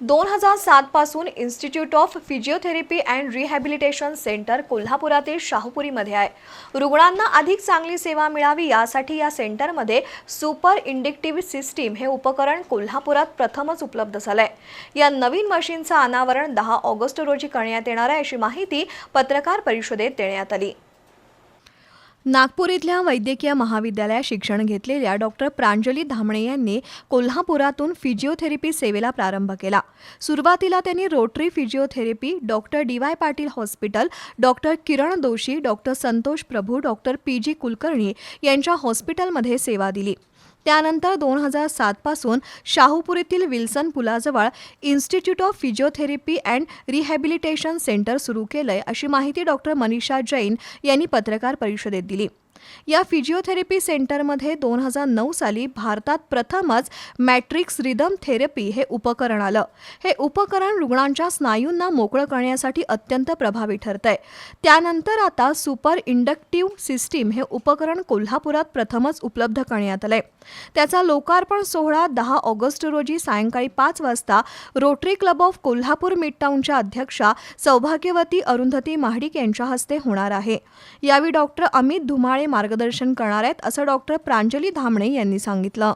दोन हजार सातपासून institute of physiotherapy and rehabilitation centre कोल्हापुरातील शाहूपुरीमध्ये आहे. रुग्णांना अधिक चांगली सेवा मिळावी यासाठी या सेंटरमध्ये सुपर इंडिक्टिव्ह सिस्टीम हे उपकरण कोल्हापुरात प्रथमच उपलब्ध झालं आहे या नवीन मशीनचं अनावरण दहा ऑगस्ट रोजी करण्यात येणार आहे अशी माहिती पत्रकार परिषदेत देण्यात आली. नागपूर इथल्या वैद्यकीय महाविद्यालयात शिक्षण घेतलेल्या डॉक्टर प्रांजली धामणे यांनी कोल्हापुरातून फिजिओथेरपी सेवेला प्रारंभ केला. सुरुवातीला त्यांनी Rotary physiotherapy doctor D Y Patil hospital doctor Kiran Doshi doctor Santosh Prabhu doctor P G Kulkarni यांच्या हॉस्पिटलमध्ये सेवा दिली. त्यानंतर दोन हजार सातपासून शाहूपुरीतील Wilson पुलाजवळ institute of physiotherapy and rehabilitation centre सुरू केलंय अशी माहिती डॉक्टर मनीषा जैन यांनी पत्रकार परिषदेत दिली. या फिजिओथेरपी सेंटरमध्ये दोन हजार नऊ साली भारतात प्रथमच मॅट्रिक्स रिदम थेरपी हे उपकरण आलं. हे उपकरण रुग्णांच्या स्नायूंना मोकळं करण्यासाठी अत्यंत प्रभावी ठरतंय. त्यानंतर आता सुपर इंडक्टिव्ह सिस्टीम हे उपकरण कोल्हापुरात प्रथमच उपलब्ध करण्यात आलंय. त्याचा लोकार्पण सोहळा दहा ऑगस्ट रोजी सायंकाळी पाच वाजता रोटरी क्लब ऑफ कोल्हापूर मिडटाऊनच्या अध्यक्षा सौभाग्यवती अरुंधती महाडिक यांच्या हस्ते होणार आहे. यावेळी डॉक्टर अमित धुमाळे मार्गदर्शन करणार आहेत असं डॉक्टर प्रांजली धामणे यांनी सांगितलं.